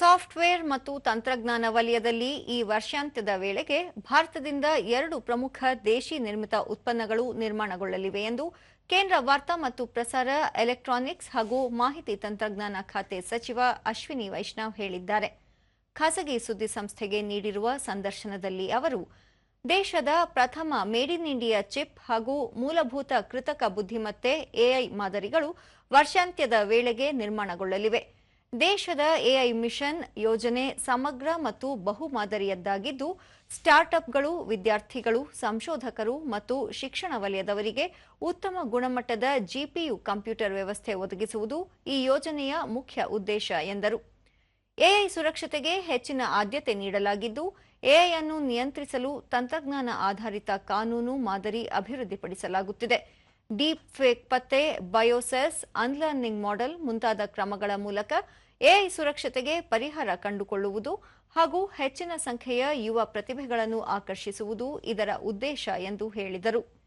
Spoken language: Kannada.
ಸಾಫ್ಟ್ವೇರ್ ಮತ್ತು ತಂತ್ರಜ್ಞಾನ ವಲಯದಲ್ಲಿ ಈ ವರ್ಷಾಂತ್ಯದ ವೇಳೆಗೆ ಭಾರತದಿಂದ ಎರಡು ಪ್ರಮುಖ ದೇಶಿ ನಿರ್ಮಿತ ಉತ್ಪನ್ನಗಳು ನಿರ್ಮಾಣಗೊಳ್ಳಲಿವೆ ಎಂದು ಕೇಂದ್ರ ವಾರ್ತಾ ಮತ್ತು ಪ್ರಸಾರ ಎಲೆಕ್ಟ್ರಾನಿಕ್ಸ್ ಹಾಗೂ ಮಾಹಿತಿ ತಂತ್ರಜ್ಞಾನ ಖಾತೆ ಸಚಿವ ಅಶ್ವಿನಿ ವೈಷ್ಣವ್ ಹೇಳಿದ್ದಾರೆ. ಖಾಸಗಿ ಸುದ್ದಿ ಸಂಸ್ಥೆಗೆ ನೀಡಿರುವ ಸಂದರ್ಶನದಲ್ಲಿ ಅವರು, ದೇಶದ ಪ್ರಥಮ ಮೇಡ್ ಇನ್ ಇಂಡಿಯಾ ಚಿಪ್ ಹಾಗೂ ಮೂಲಭೂತ ಕೃತಕ ಬುದ್ಧಿಮತ್ತೆ ಎಐ ಮಾದರಿಗಳು ವರ್ಷಾಂತ್ಯದ ವೇಳೆಗೆ ನಿರ್ಮಾಣಗೊಳ್ಳಲಿವೆ. ದೇಶದ ಎಐ ಮಿಷನ್ ಯೋಜನೆ ಸಮಗ್ರ ಮತ್ತು ಬಹು ಮಾದರಿಯದ್ದಾಗಿದ್ದು ಸ್ಟಾರ್ಟ್ಅಪ್ಗಳು, ವಿದ್ಯಾರ್ಥಿಗಳು, ಸಂಶೋಧಕರು ಮತ್ತು ಶಿಕ್ಷಣ ವಲಯದವರಿಗೆ ಉತ್ತಮ ಗುಣಮಟ್ಟದ ಜಿಪಿಯು ಕಂಪ್ಯೂಟರ್ ವ್ಯವಸ್ಥೆ ಒದಗಿಸುವುದು ಈ ಯೋಜನೆಯ ಮುಖ್ಯ ಉದ್ದೇಶ ಎಂದರು. ಎಐ ಸುರಕ್ಷತೆಗೆ ಹೆಚ್ಚಿನ ಆದ್ಯತೆ ನೀಡಲಾಗಿದ್ದು, ಎಐ ಅನ್ನು ನಿಯಂತ್ರಿಸಲು ತಂತ್ರಜ್ಞಾನ ಆಧಾರಿತ ಕಾನೂನು ಮಾದರಿ ಅಭಿವೃದ್ಧಿಪಡಿಸಲಾಗುತ್ತಿದೆ. ಡೀಪ್ ಫೇಕ್ ಪತ್ತೆ, ಬಯೋಸೆಸ್, ಅನ್ಲರ್ನಿಂಗ್ ಮಾಡೆಲ್ ಮುಂತಾದ ಕ್ರಮಗಳ ಮೂಲಕ ಎಐ ಸುರಕ್ಷತೆಗೆ ಪರಿಹಾರ ಕಂಡುಕೊಳ್ಳುವುದು ಹಾಗೂ ಹೆಚ್ಚಿನ ಸಂಖ್ಯೆಯ ಯುವ ಪ್ರತಿಭೆಗಳನ್ನು ಆಕರ್ಷಿಸುವುದು ಇದರ ಉದ್ದೇಶ ಎಂದು ಹೇಳಿದರು.